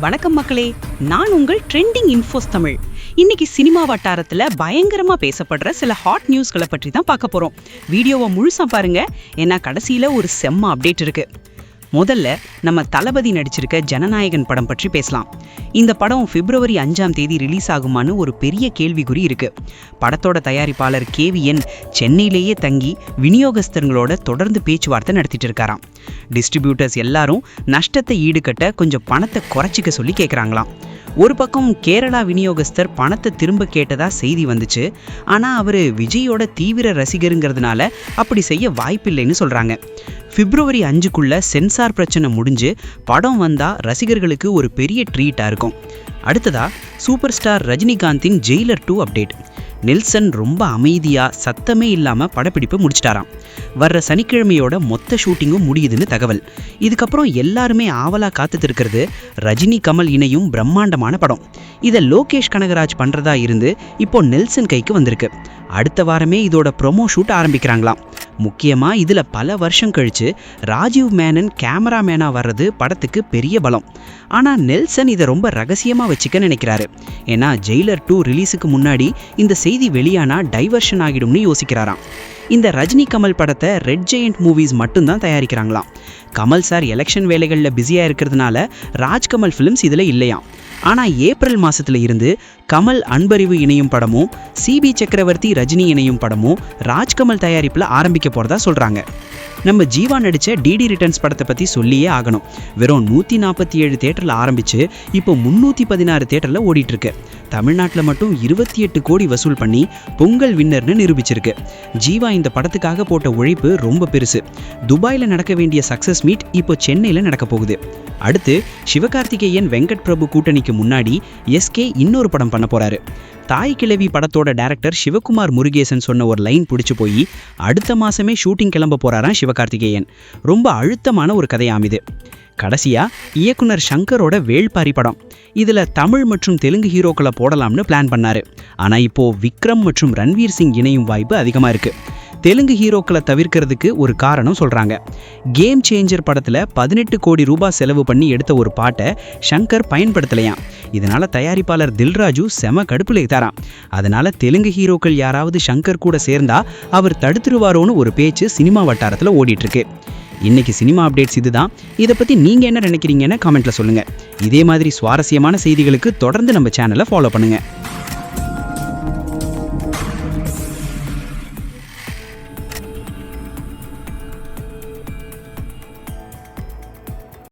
வணக்கம் மக்களே. நான் உங்கள் ட்ரெண்டிங் இன்ஃபோஸ் தமிழ். இன்னைக்கு சினிமா வட்டாரத்தில் பயங்கரமாக பேசப்படுற சில ஹாட் நியூஸ்களை பற்றி தான் பார்க்க போறோம். வீடியோவை முழுசா பாருங்க. ஏன்னா கடைசியில ஒரு செம்ம அப்டேட் இருக்கு. முதல்ல நம்ம தளபதி நடிச்சிருக்க ஜனநாயகன் படம் பற்றி பேசலாம். இந்த படம் பிப்ரவரி அஞ்சாம் தேதி ரிலீஸ் ஆகுமான்னு ஒரு பெரிய கேள்விக்குறி இருக்கு. படத்தோட தயாரிப்பாளர் கேவிஎன் சென்னையிலேயே தங்கி விநியோகஸ்தர்களோட தொடர்ந்து பேச்சுவார்த்தை நடத்திட்டு இருக்காராம். டிஸ்ட்ரிபியூட்டர்ஸ் எல்லாரும் நஷ்டத்தை ஈடுகட்ட கொஞ்சம் பணத்தை குறைச்சிக்க சொல்லி கேட்குறாங்களாம் ஒரு பக்கம் கேரளா விநியோகஸ்தர் பணத்தை திரும்ப கேட்டதா செய்தி வந்துச்சு. ஆனால் அவர் விஜயோட தீவிர ரசிகருங்கிறதுனால அப்படி செய்ய வாய்ப்பில்லைன்னு சொல்கிறாங்க பிப்ரவரி அஞ்சுக்குள்ள சென்சார் பிரச்சனை முடிஞ்சு படம் வந்தால் ரசிகர்களுக்கு ஒரு பெரிய ட்ரீட்டாக இருக்கும். அடுத்ததா சூப்பர் ஸ்டார் ரஜினிகாந்தின் ஜெயிலர் டூ அப்டேட் நெல்சன் ரொம்ப அமைதியாக சத்தமே இல்லாமல் படப்பிடிப்பு முடிச்சிட்டாராம். வர்ற சனிக்கிழமையோட மொத்த ஷூட்டிங்கும் முடியுதுன்னு தகவல். இதுக்கப்புறம் எல்லாருமே ஆவலாக காத்துட்டு இருக்கிறது ரஜினி கமல் இணையும் பிரம்மாண்டமான படம். இதை லோகேஷ் கனகராஜ் பண்ணுறதா இருந்து இப்போ நெல்சன் கைக்கு வந்திருக்கு. அடுத்த வாரமே இதோட ப்ரொமோ ஷூட் ஆரம்பிக்கிறாங்களாம். முக்கியமாக இதில் பல வருஷம் கழித்து ராஜீவ் மேனன் கேமராமேனாக வர்றது படத்துக்கு பெரிய பலம். ஆனால் நெல்சன் இதை ரொம்ப ரகசியமாக வச்சுக்க நினைக்கிறாரு. ஏன்னா ஜெயிலர் டூ ரிலீஸுக்கு முன்னாடி இந்த செய்தி வெளியானா டைவர்ஷன் ஆகிடும்னு யோசிக்கிறாராம். இந்த ரஜினி கமல் படத்தை ரெட் ஜெயண்ட் மூவிஸ் மட்டும்தான் தயாரிக்கிறாங்களாம். கமல் சார் எலெக்ஷன் வேலைகளில் பிஸியாக இருக்கிறதுனால ராஜ்கமல் ஃபிலிம்ஸ் இதில் இல்லையாம். ஆனால் ஏப்ரல் மாசத்துல இருந்து கமல் அன்பறிவு இணையும் படமும் சிபி சக்கரவர்த்தி ரஜினி இணையும் படமும் ராஜ்கமல் தயாரிப்பில் ஆரம்பிக்க போகிறதா சொல்கிறாங்க நம்ம ஜீவா நடித்த டிடி ரிட்டர்ன்ஸ் படத்தை பற்றி சொல்லியே ஆகணும். வெறும் நூற்றி நாற்பத்தி ஏழு தேட்டரில் ஆரம்பித்து இப்போ முந்நூற்றி பதினாறு தேட்டரில் ஓடிட்டுருக்கு. தமிழ்நாட்டில் மட்டும் இருபத்தி எட்டு கோடி வசூல் பண்ணி பொங்கல் வின்னர்னு நிரூபிச்சிருக்கு. ஜீவா இந்த படத்துக்காக போட்ட உழைப்பு ரொம்ப பெருசு. துபாயில் நடக்க வேண்டிய சக்ஸஸ் மீட் இப்போ சென்னையில் நடக்க போகுது. அடுத்து சிவகார்த்திகேயன் வெங்கட் பிரபு கூட்டணிக்கு முன்னாடி எஸ்கே இன்னொரு படம் பண்ண போறாரு. தாய் கிழவி படத்தோட டைரக்டர் சிவகுமார் முருகேசன் சொன்ன ஒரு லைன் பிடிச்சி போய் அடுத்த மாசமே ஷூட்டிங் கிளம்ப போறாராம் சிவகார்த்திகேயன். ரொம்ப அழுத்தமான ஒரு கதையாம் இது. கடைசியா இயக்குனர் சங்கரோட வேள்பாரி படம். இதுல தமிழ் மற்றும் தெலுங்கு ஹீரோக்களை போடலாம்னு பிளான் பண்ணாரு. ஆனா இப்போ விக்ரம் மற்றும் ரன்வீர் சிங் இணையும் வாய்ப்பு அதிகமா இருக்கு. தெலுங்கு ஹீரோக்களை தவிர்க்கிறதுக்கு ஒரு காரணம் சொல்கிறாங்க கேம் சேஞ்சர் படத்தில் பதினெட்டு கோடி ரூபாய் செலவு பண்ணி எடுத்த ஒரு பாட்டை ஷங்கர் பயன்படுத்தலையாம். இதனால் தயாரிப்பாளர் தில்ராஜு செம கடுப்பில் தரான் அதனால் தெலுங்கு ஹீரோக்கள் யாராவது ஷங்கர் கூட சேர்ந்தா அவர் தடுத்துருவாரோன்னு ஒரு பேச்சு சினிமா வட்டாரத்தில் ஓடிட்டுருக்கு. இன்னைக்கு சினிமா அப்டேட்ஸ் இதுதான். இதை பற்றி நீங்கள் என்ன நினைக்கிறீங்கன்னு கமெண்ட்டில் சொல்லுங்கள் இதே மாதிரி சுவாரஸ்யமான செய்திகளுக்கு தொடர்ந்து நம்ம சேனலை ஃபாலோ பண்ணுங்கள்